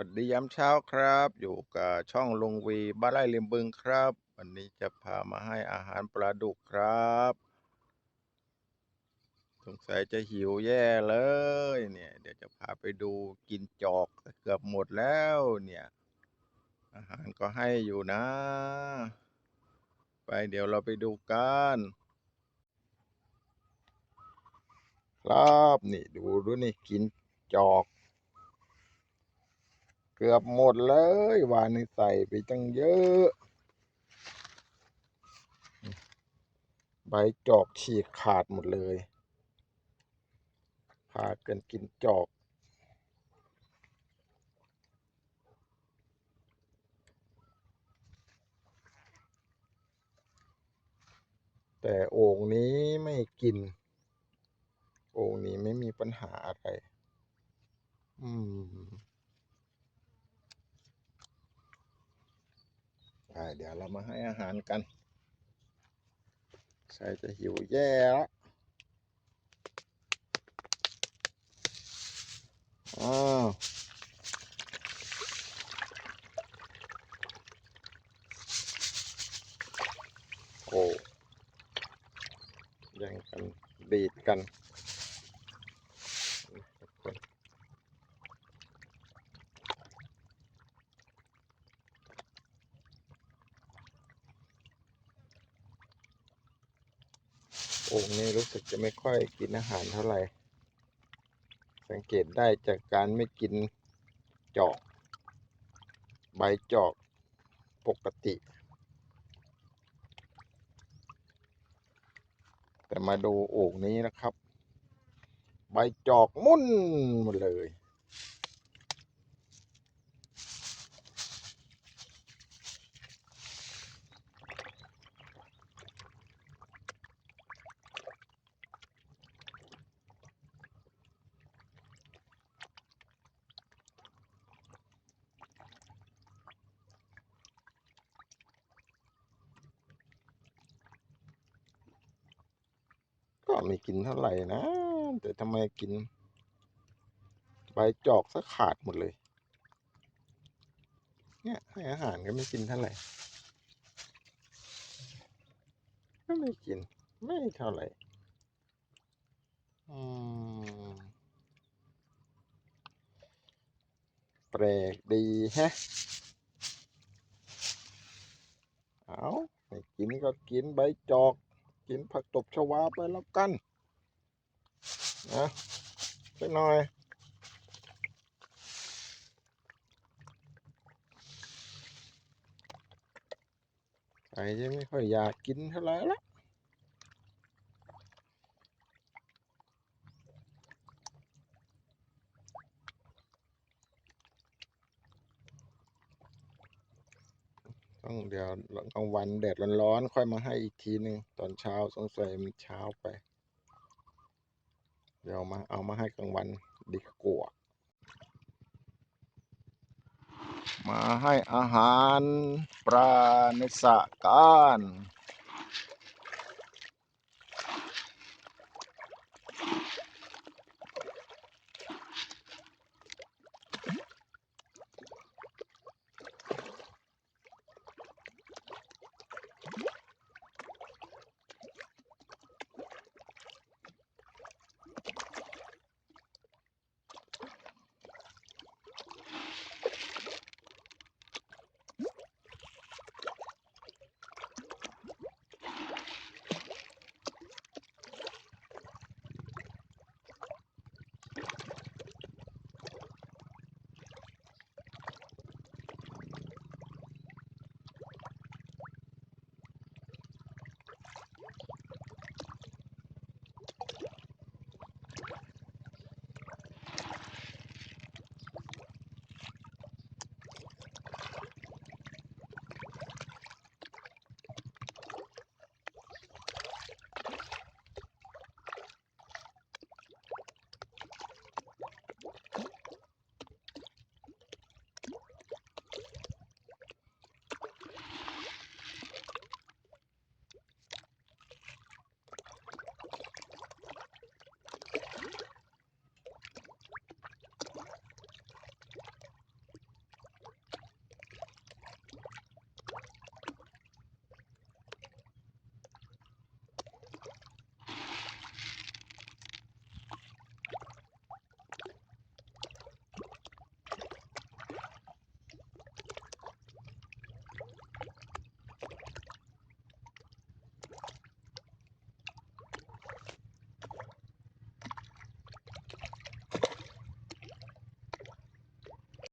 วัสดียามเช้าครับ อยู่กับช่องลุงวีบ้านไร่ริมบึงครับ วันนี้จะพามาให้อาหารปลาดุกครับ สงสัยจะหิวแย่เลย เนี่ย เดี๋ยวจะพาไปดูกินจอกเกือบหมดแล้วเนี่ย อาหารก็ให้อยู่นะ ไปเดี๋ยวเราไปดูกันครับนี่ดูดูนี่กินจอก เกือบหมดเลยวานนี้ใส่ไปตั้งเยอะ ใบจอกฉีกขาดหมดเลยพากันกินจอกแต่โอ่งนี้ไม่กิน โอ่งนี้ไม่มีปัญหาอะไร อืม ได้ เดี๋ยวเรามาให้อาหารกันใส่จะหิวแย่แล้วอ้าวโอ้ย่งกันดีดกันทุกคน โอ่งนี้รู้สึกจะไม่ค่อยกินอาหารเท่าไหร่ สังเกตได้จากการไม่กินจอก ใบจอกปกติ แต่มาดูโอ่งนี้นะครับ ใบจอกมุ่นหมดเลย ก็ไม่กินเท่าไหร่นะ แต่ทำไมกิน ใบจอกซะขาดหมดเลย เนี่ยให้อาหารก็ไม่กินเท่าไหร่ก็ไม่กิน ไม่เท่าไหร่อืมแปลกดีฮะ เอาไม่กินก็กินใบจอก กินผักตบชวาไปแล้วกันนะสักหน่อย ใครจะไม่ค่อยอยากกินเท่าไหร่ละ ต้องเดี๋ยวกลางวันแดดร้อนๆค่อยมาให้อีกทีหนึ่งตอนเช้าสงสัยมันเช้าไป เดี๋ยวมาเอามาให้กลางวันดีกว่ามาให้อาหารปลาในสระกัน